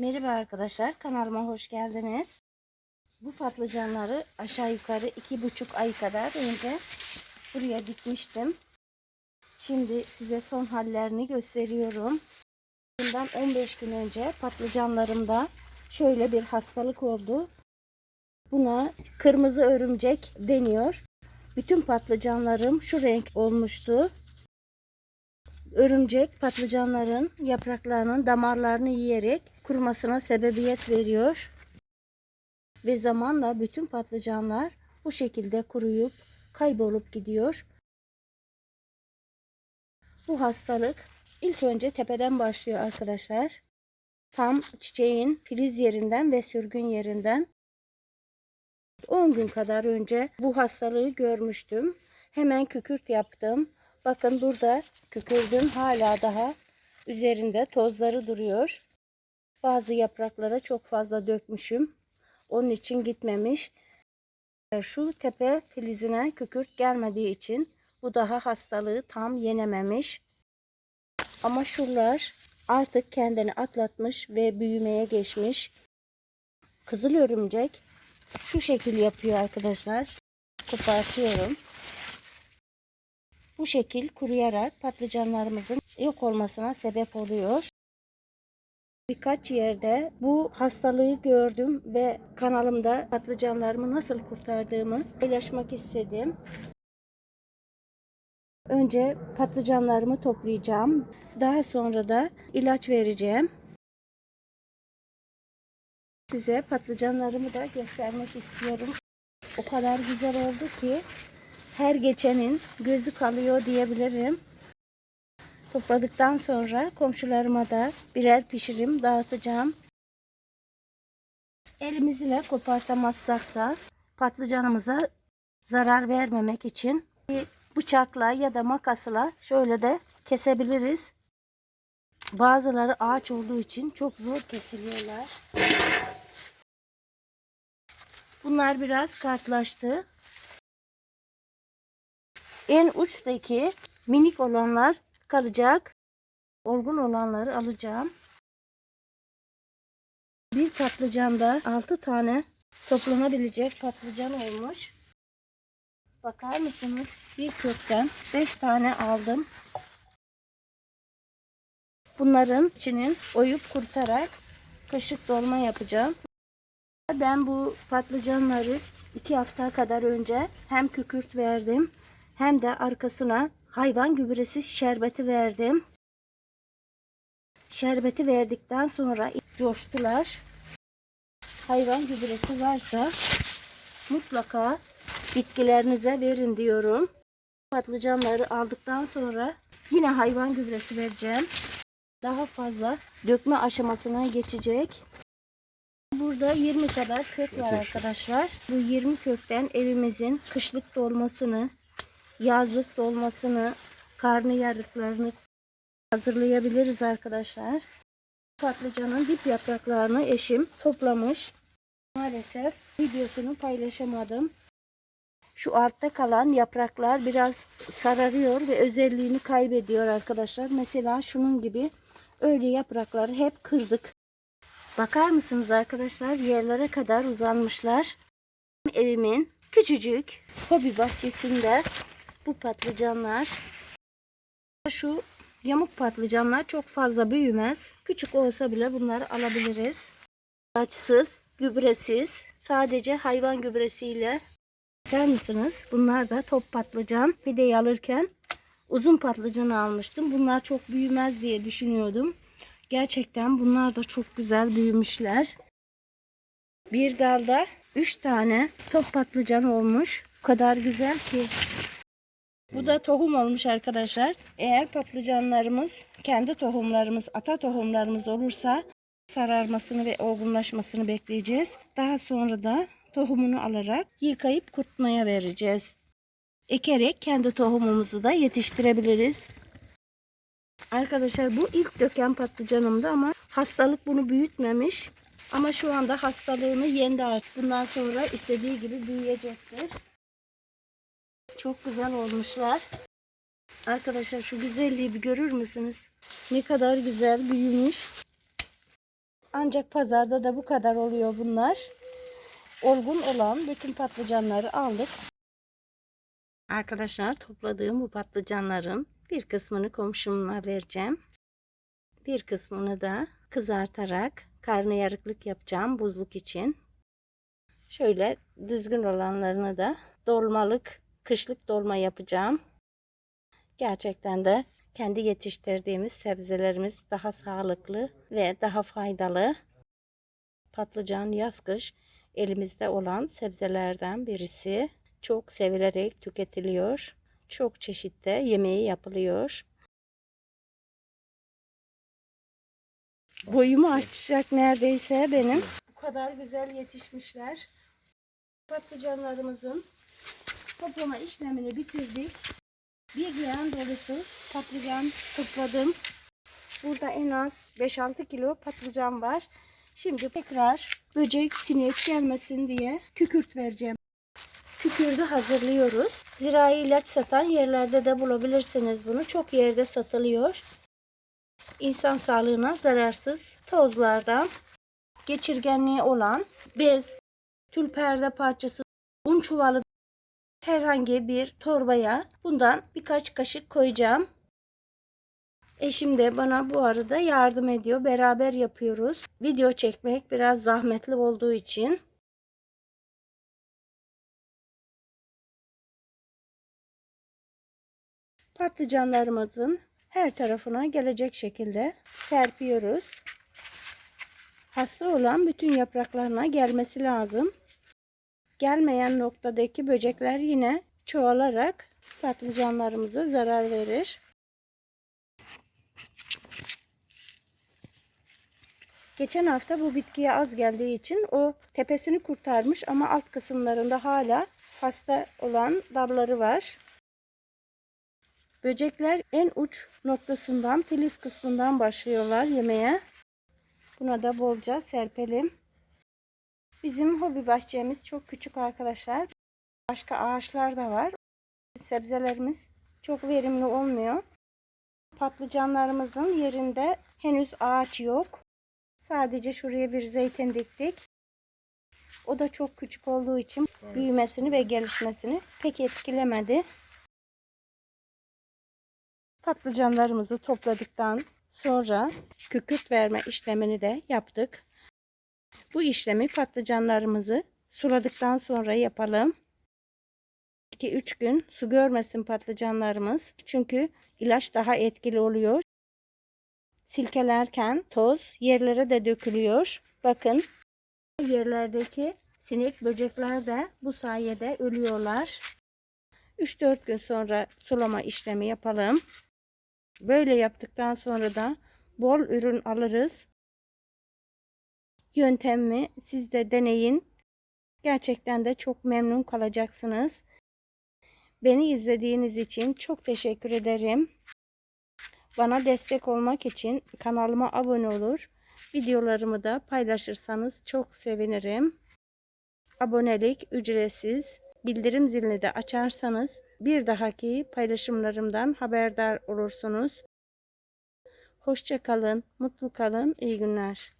Merhaba arkadaşlar kanalıma hoş geldiniz. Bu patlıcanları aşağı yukarı iki buçuk ay kadar önce buraya dikmiştim. Şimdi size son hallerini gösteriyorum. Bundan 15 gün önce patlıcanlarımda şöyle bir hastalık oldu. Buna kırmızı örümcek deniyor. Bütün patlıcanlarım şu renk olmuştu. Örümcek patlıcanların yapraklarının damarlarını yiyerek kurumasına sebebiyet veriyor. Ve zamanla bütün patlıcanlar bu şekilde kuruyup kaybolup gidiyor. Bu hastalık ilk önce tepeden başlıyor arkadaşlar. Tam çiçeğin filiz yerinden ve sürgün yerinden 10 gün kadar önce bu hastalığı görmüştüm. Hemen kükürt yaptım. Bakın burada kükürdün hala daha üzerinde tozları duruyor. Bazı yapraklara çok fazla dökmüşüm. Onun için gitmemiş. Şu tepe filizine kükürt gelmediği için bu daha hastalığı tam yenememiş. Ama şuralar artık kendini atlatmış ve büyümeye geçmiş. Kızıl örümcek şu şekil yapıyor arkadaşlar. Kopartıyorum. Bu şekil kuruyarak patlıcanlarımızın yok olmasına sebep oluyor. Birkaç yerde bu hastalığı gördüm ve kanalımda patlıcanlarımı nasıl kurtardığımı paylaşmak istedim. Önce patlıcanlarımı toplayacağım. Daha sonra da ilaç vereceğim. Size patlıcanlarımı da göstermek istiyorum. O kadar güzel oldu ki her geçenin gözü kalıyor diyebilirim. Topladıktan sonra komşularıma da birer pişirim dağıtacağım. Elimizle kopartamazsak da patlıcanımıza zarar vermemek için bir bıçakla ya da makasla şöyle de kesebiliriz. Bazıları ağaç olduğu için çok zor kesiliyorlar. Bunlar biraz kartlaştı. En uçtaki minik olanlar kalacak. Olgun olanları alacağım. Bir patlıcanda 6 tane toplanabilecek patlıcan olmuş. Bakar mısınız? Bir kökten 5 tane aldım. Bunların içinin oyup kurtarak kaşık dolma yapacağım. Ben bu patlıcanları 2 hafta kadar önce hem kükürt verdim hem de arkasına hayvan gübresi şerbeti verdim. Şerbeti verdikten sonra coştular. Hayvan gübresi varsa mutlaka bitkilerinize verin diyorum. Patlıcanları aldıktan sonra yine hayvan gübresi vereceğim. Daha fazla dökme aşamasına geçecek. Burada 20 kadar kök var arkadaşlar. Bu 20 kökten evimizin kışlık dolmasını, yazlık dolmasını, karnıyarıklarını hazırlayabiliriz arkadaşlar. Patlıcanın dip yapraklarını eşim toplamış. Maalesef videosunu paylaşamadım. Şu altta kalan yapraklar biraz sararıyor ve özelliğini kaybediyor arkadaşlar. Mesela şunun gibi öyle yaprakları hep kırdık. Bakar mısınız arkadaşlar yerlere kadar uzanmışlar. Evimin küçücük hobi bahçesinde bu patlıcanlar şu yamuk patlıcanlar çok fazla büyümez. Küçük olsa bile bunları alabiliriz. Açsız, gübresiz, sadece hayvan gübresiyle bakar mısınız? Bunlar da top patlıcan. Pideyi alırken uzun patlıcanı almıştım. Bunlar çok büyümez diye düşünüyordum. Gerçekten bunlar da çok güzel büyümüşler. Bir dalda 3 tane top patlıcan olmuş. O kadar güzel ki. Bu da tohum olmuş arkadaşlar. Eğer patlıcanlarımız kendi tohumlarımız, ata tohumlarımız olursa sararmasını ve olgunlaşmasını bekleyeceğiz. Daha sonra da tohumunu alarak yıkayıp kurutmaya vereceğiz. Ekerek kendi tohumumuzu da yetiştirebiliriz. Arkadaşlar bu ilk döken patlıcanımdı ama hastalık bunu büyütmemiş. Ama şu anda hastalığını yendi artık. Bundan sonra istediği gibi büyüyecektir. Çok güzel olmuşlar. Arkadaşlar şu güzelliği bir görür müsünüz? Ne kadar güzel büyümüş. Ancak pazarda da bu kadar oluyor bunlar. Olgun olan bütün patlıcanları aldık. Arkadaşlar topladığım bu patlıcanların bir kısmını komşumla vereceğim. Bir kısmını da kızartarak karnıyarıklık yapacağım buzluk için. Şöyle düzgün olanlarını da dolmalık, kışlık dolma yapacağım. Gerçekten de kendi yetiştirdiğimiz sebzelerimiz daha sağlıklı ve daha faydalı. Patlıcan yaz kış elimizde olan sebzelerden birisi. Çok sevilerek tüketiliyor. Çok çeşitte yemeği yapılıyor. Boyumu açacak neredeyse benim. Bu kadar güzel yetişmişler. Patlıcanlarımızın toplama işlemini bitirdik. Bir giren dolusu patlıcan topladım. Burada en az 5-6 kilo patlıcan var. Şimdi tekrar böcek, sinek gelmesin diye kükürt vereceğim. Kükürdü hazırlıyoruz. Zirai ilaç satan yerlerde de bulabilirsiniz bunu. Çok yerde satılıyor. İnsan sağlığına zararsız tozlardan geçirgenliği olan bez, tül perde parçası, un çuvalı herhangi bir torbaya bundan birkaç kaşık koyacağım. Eşim de bana bu arada yardım ediyor. Beraber yapıyoruz. Video çekmek biraz zahmetli olduğu için. Patlıcanlarımızın her tarafına gelecek şekilde serpiyoruz. Hasta olan bütün yapraklarına gelmesi lazım. Gelmeyen noktadaki böcekler yine çoğalarak patlıcanlarımıza zarar verir. Geçen hafta bu bitkiye az geldiği için o tepesini kurtarmış ama alt kısımlarında hala hasta olan dalları var. Böcekler en uç noktasından, filiz kısmından başlıyorlar yemeye. Buna da bolca serpelim. Bizim hobi bahçemiz çok küçük arkadaşlar. Başka ağaçlar da var. Sebzelerimiz çok verimli olmuyor. Patlıcanlarımızın yerinde henüz ağaç yok. Sadece şuraya bir zeytin diktik. O da çok küçük olduğu için büyümesini ve gelişmesini pek etkilemedi. Patlıcanlarımızı topladıktan sonra kükürt verme işlemini de yaptık. Bu işlemi patlıcanlarımızı suladıktan sonra yapalım. 2-3 gün su görmesin patlıcanlarımız. Çünkü ilaç daha etkili oluyor. Silkelerken toz yerlere de dökülüyor. Bakın yerlerdeki sinek böcekler de bu sayede ölüyorlar. 3-4 gün sonra sulama işlemi yapalım. Böyle yaptıktan sonra da bol ürün alırız. Yöntemi siz de deneyin. Gerçekten de çok memnun kalacaksınız. Beni izlediğiniz için çok teşekkür ederim. Bana destek olmak için kanalıma abone olur. Videolarımı da paylaşırsanız çok sevinirim. Abonelik ücretsiz. Bildirim zilini de açarsanız bir dahaki paylaşımlarımdan haberdar olursunuz. Hoşça kalın, mutlu kalın, iyi günler.